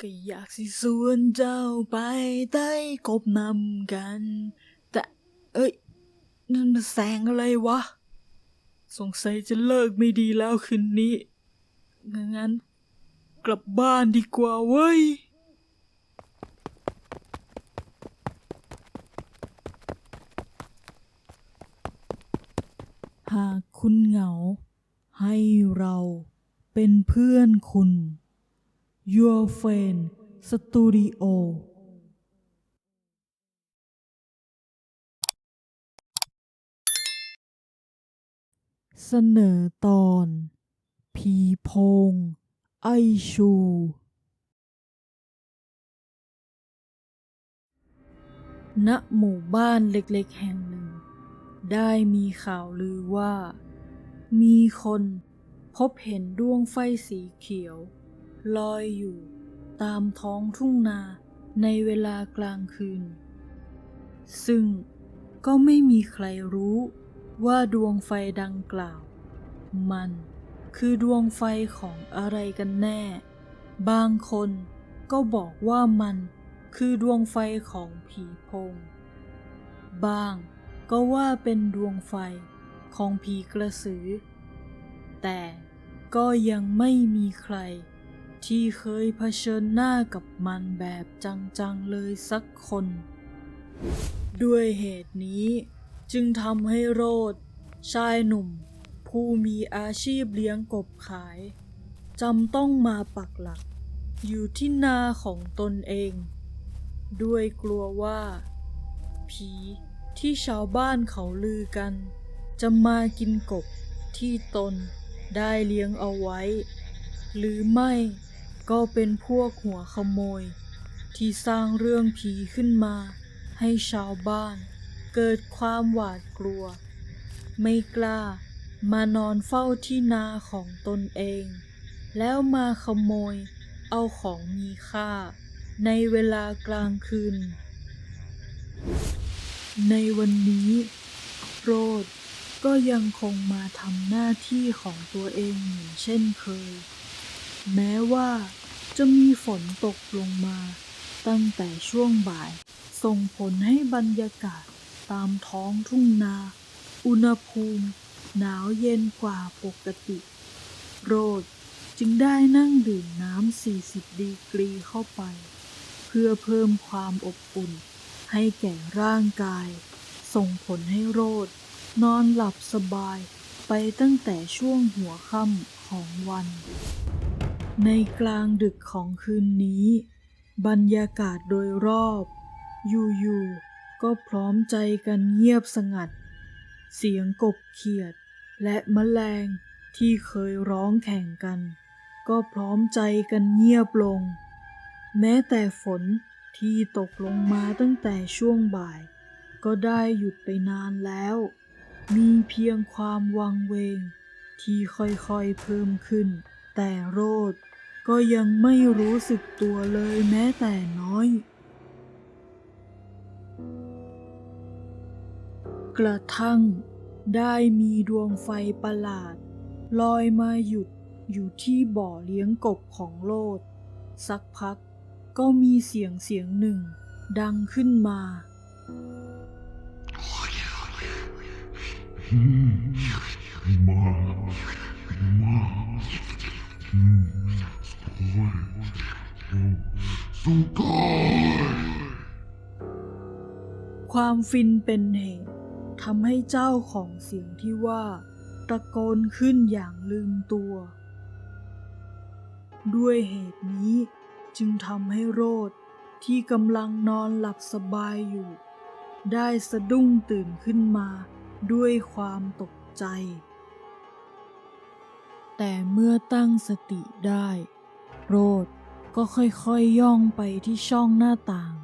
ก็อยากสิสวนเจ้าไปใต้กบนำกัน แต่เอ้ยนั่นมันแสงอะไรวะ สงสัยจะเลิกไม่ดีแล้วคืนนี้ งั้น กลับบ้านดีกว่าเว้ยหากคุณเหงา ให้เราเป็นเพื่อนคุณ Your Friend Studio เสนอตอนผีโพง ไอชู ณ หมู่บ้านเล็กๆแห่งหนึ่ง ได้มีข่าวลือว่า มีคนพบเห็นดวงไฟสีเขียว ลอยอยู่ตามท้องทุ่งนาในเวลากลางคืน ซึ่งก็ไม่มีใครรู้ว่าดวงไฟดังกล่าว มันคือดวงไฟของอะไรกันแน่ บางคนก็บอกว่ามันคือดวงไฟของผีพง บางก็ว่าเป็นดวงไฟของผีกระสือ แต่ก็ยังไม่มีใคร ที่เคยเผชิญหน้ากับมันแบบจังๆเลยสักคน ด้วยเหตุนี้จึงทำให้โรดชายหนุ่ม ผู้มีอาชีพเลี้ยงกบขายจำต้องมาปักหลัก อยู่ที่นาของตนเอง ด้วยกลัวว่า ผีที่ชาวบ้านเขาลือกัน จะมากินกบที่ตนได้เลี้ยงเอาไว้ หรือไม่ ก็เป็นพวกหัวขโมย ที่สร้างเรื่องผีขึ้นมา ให้ชาวบ้าน เกิดความหวาดกลัว ไม่กล้ามานอนเฝ้าที่นาของตนเอง แล้วมาขโมยเอาของมีค่า ในเวลากลางคืน ในวันนี้โรดก็ยังคงมาทำหน้าที่ของตัวเองเหมือนเช่นเคย แม้ว่าจะมีฝนตกลงมาตั้งแต่ช่วงบ่าย ส่งผลให้บรรยากาศตามท้องทุ่งนา อุณหภูมิ หนาวเย็นกว่าปกติ โรดจึงได้นั่งดื่มน้ำ 40 ดีกรีเข้าไป เพื่อเพิ่มความอบอุ่น ให้แก่ร่างกาย ส่งผลให้โรดนอนหลับสบายไปตั้งแต่ช่วงหัวค่ำของวัน ในกลางดึกของคืนนี้ บรรยากาศโดยรอบ อยู่ๆก็พร้อมใจกันเงียบสงัด เสียงกบเขียด และแมลงที่เคยร้องแข่งกัน ก็พร้อมใจกันเงียบลง แม้แต่ฝนที่ตกลงมาตั้งแต่ช่วงบ่าย ก็ได้หยุดไปนานแล้ว มีเพียงความวังเวง ที่ค่อยๆเพิ่มขึ้นแต่โรด ก็ยังไม่รู้สึกตัวเลยแม้แต่น้อย กระทั่งได้มีดวงไฟประหลาด ลอยมาหยุดอยู่ที่บ่อเลี้ยงกบของโลด สักพักก็มีเสียงเสียงหนึ่ง ดังขึ้นมา มา มา ความฟินเป็นเหตุทำให้เจ้าของเสียงที่ว่าตะโกนขึ้นอย่างลืมตัว ด้วยเหตุนี้จึงทำให้โรดที่กำลังนอนหลับสบายอยู่ ได้สะดุ้งตื่นขึ้นมาด้วยความตกใจ แต่เมื่อตั้งสติได้ โรดก็ค่อยๆย่องไปที่ช่องหน้าต่าง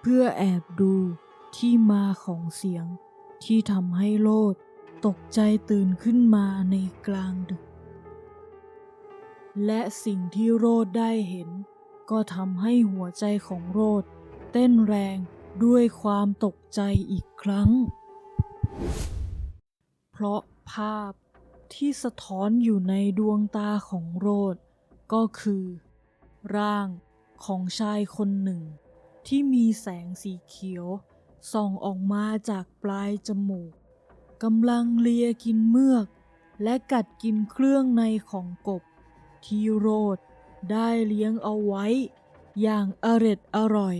เพื่อแอบดูที่มาของเสียง ที่ทำให้โลดตกใจตื่นขึ้นมาในกลางดึก และสิ่งที่โรดได้เห็น ก็ทำให้หัวใจของโรดเต้นแรงด้วยความตกใจอีกครั้ง เพราะภาพ ที่สะท้อนอยู่ในดวงตาของโรดก็คือ ร่างของชายคนหนึ่ง ที่มีแสงสีเขียวส่องออกมาจากปลายจมูกกำลังเลียกินเมือก และกัดกินเครื่องในของกบ ที่โรดได้เลี้ยงเอาไว้ อย่างอร็ดอร่อย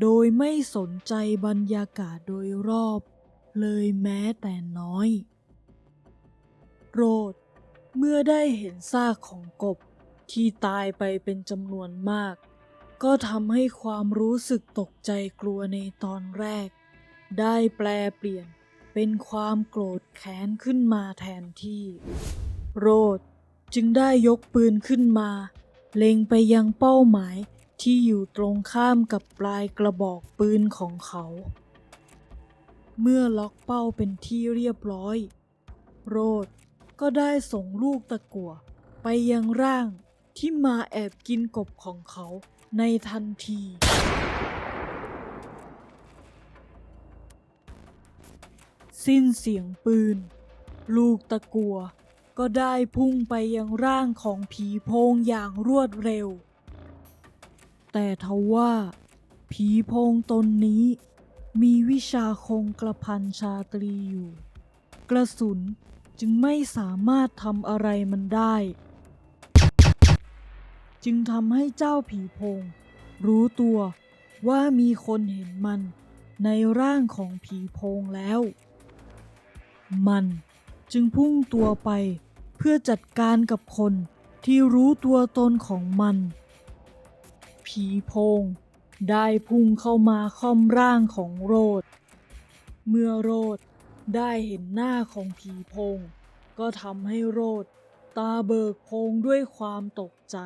โดยไม่สนใจบรรยากาศโดยรอบ เลยแม้แต่น้อย โรดเมื่อได้เห็นซากของกบที่ตายไปเป็นจำนวนมาก ก็ทำให้ความรู้สึกตกใจกลัวในตอนแรก ได้แปลเปลี่ยนเป็นความโกรธแค้นขึ้นมาแทนที่ โรดจึงได้ยกปืนขึ้นมา เล็งไปยังเป้าหมายที่อยู่ตรงข้ามกับปลายกระบอกปืนของเขา เมื่อล็อกเป้าเป็นที่เรียบร้อย โรด ก็ได้ส่งลูกตะกั่วไปยังร่างที่มาแอบกินกบของเขาในทันที สิ้นเสียงปืน ลูกตะกัว ก็ได้พุ่งไปยังร่างของผีโพงอย่างรวดเร็ว แต่ทว่า ผีโพงตนนี้ มีวิชาคงกระพันชาตรีอยู่ กระสุน จึงไม่สามารถทำอะไรมันได้ จึงทำให้เจ้าผีโพง รู้ตัวว่ามีคนเห็นมันในร่างของผีโพงแล้ว มันจึงพุ่งตัวไปเพื่อจัดการกับคนที่รู้ตัวตนของมัน ผีโพงได้พุ่งเข้ามาค่อมร่างของโรด เมื่อโรด ได้เห็นหน้าของผีโพง ก็ทำให้โรดตาเบิกโพงด้วยความตกใจ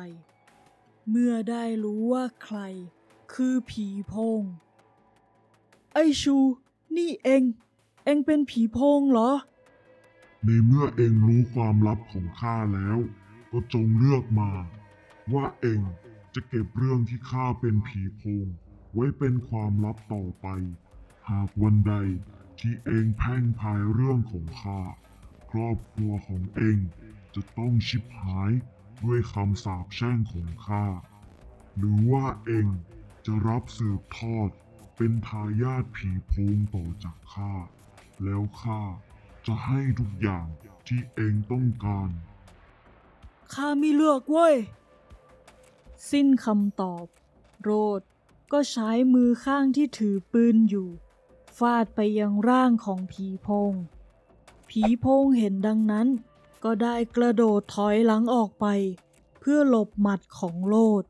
เมื่อได้รู้ว่าใครคือผีโพง ไอชู นี่เอง เองเป็นผีโพงเหรอ ในเมื่อเองรู้ความลับของข้าแล้ว ก็จงเลือกมา ว่าเองจะเก็บเรื่องที่ข้าเป็นผีโพง ไว้เป็นความลับต่อไป หากวันใด ที่เองแพ่งพายเรื่องของข้า ครอบครัวของเองจะต้องชิบหายด้วยคำสาปแช่งของข้า หรือว่าเองจะรับสืบทอดเป็นทายาทผีโพงต่อจากข้า แล้วข้าจะให้ทุกอย่างที่เองต้องการ ข้าไม่เลือกเว้ย สิ้นคำตอบ โรดก็ใช้มือข้างที่ถือปืนอยู่ ฟาดไปยังร่างของผีพง ผีพงเห็นดังนั้น ก็ได้กระโดดถอยหลังออกไป เพื่อหลบหมัดของโรด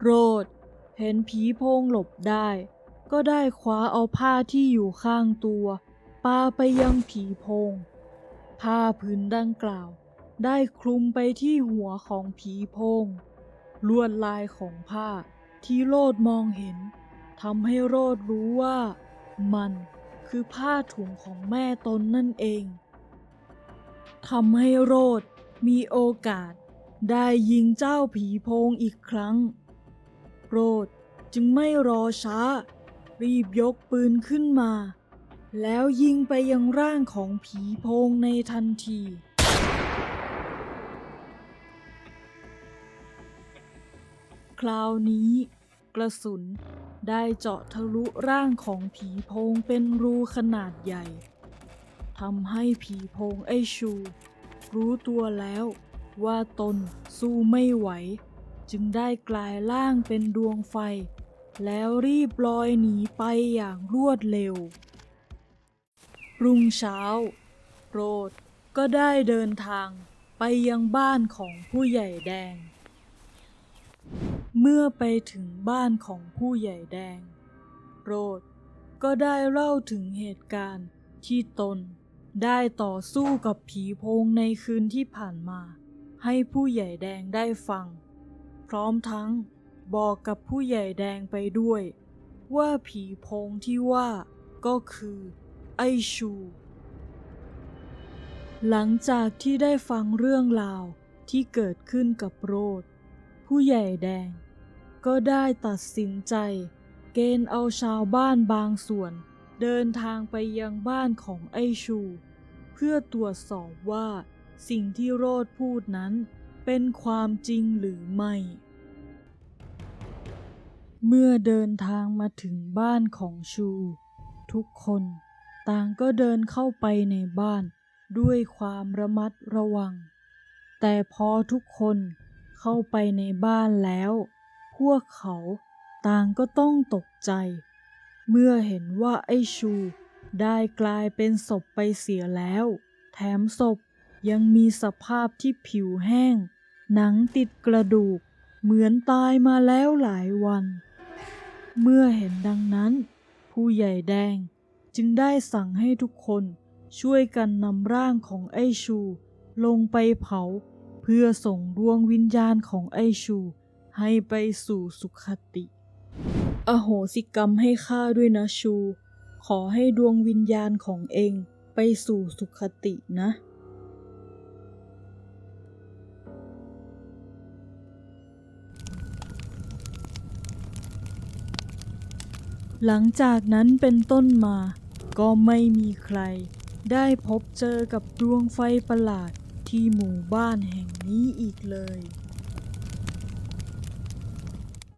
โรดเห็นผีพงหลบได้ ก็ได้คว้าเอาผ้าที่อยู่ข้างตัวปาไปยังผีพง ผ้าผืนดังกล่าว ได้คลุมไปที่หัวของผีพง ลวดลายของผ้าที่โลดมองเห็น ทำให้โรดรู้ว่า มันคือผ้าถุงของแม่ตนนั่นเองทำให้โรดมีโอกาสได้ยิงเจ้าผีโพงอีกครั้ง โรดจึงไม่รอช้า รีบยกปืนขึ้นมา แล้วยิงไปยังร่างของผีโพงในทันที คราวนี้ กระสุน ได้เจาะทะลุร่างของผีโพงเป็นรูขนาดใหญ่ทำให้ผีโพงไอชู รู้ตัวแล้วว่าตนสู้ไม่ไหว จึงได้กลายร่างเป็นดวงไฟ แล้วรีบลอยหนีไปอย่างรวดเร็ว รุ่งเช้า โรดก็ได้เดินทางไปยังบ้านของผู้ใหญ่แดง เมื่อไปถึงบ้านของผู้ใหญ่แดง โรดก็ได้เล่าถึงเหตุการณ์ที่ตนได้ต่อสู้กับผีโพงในคืนที่ผ่านมา ให้ผู้ใหญ่แดงได้ฟัง พร้อมทั้งบอกกับผู้ใหญ่แดงไปด้วย ว่าผีโพงที่ว่าก็คือ ไอชู หลังจากที่ได้ฟังเรื่องราวที่เกิดขึ้นกับโรด ผู้ใหญ่แดง ก็ได้ตัดสินใจ เกณฑ์เอาชาวบ้านบางส่วน เดินทางไปยังบ้านของไอชู เพื่อตรวจสอบว่าสิ่งที่โรดพูดนั้น เป็นความจริงหรือไม่ เมื่อเดินทางมาถึงบ้านของชู ทุกคน ต่างก็เดินเข้าไปในบ้าน ด้วยความระมัดระวัง แต่พอทุกคนเข้าไปในบ้านแล้ว พวกเขาต่างก็ต้องตกใจ เมื่อเห็นว่าไอ้ชูได้กลายเป็นศพไปเสียแล้ว แถมศพยังมีสภาพที่ผิวแห้ง หนังติดกระดูก เหมือนตายมาแล้วหลายวัน เมื่อเห็นดังนั้น ผู้ใหญ่แดงจึงได้สั่งให้ทุกคนช่วยกันนำร่างของไอ้ชู ลงไปเผา เพื่อส่งดวงวิญญาณของไอ้ชู ให้ไปสู่สุขติ อโหสิกรรมให้ข้าด้วยนะชู ขอให้ดวงวิญญาณของเองไปสู่สุขตินะ หลังจากนั้นเป็นต้นมา ก็ไม่มีใคร ได้พบเจอกับดวงไฟประหลาดที่หมู่บ้านแห่งนี้อีกเลย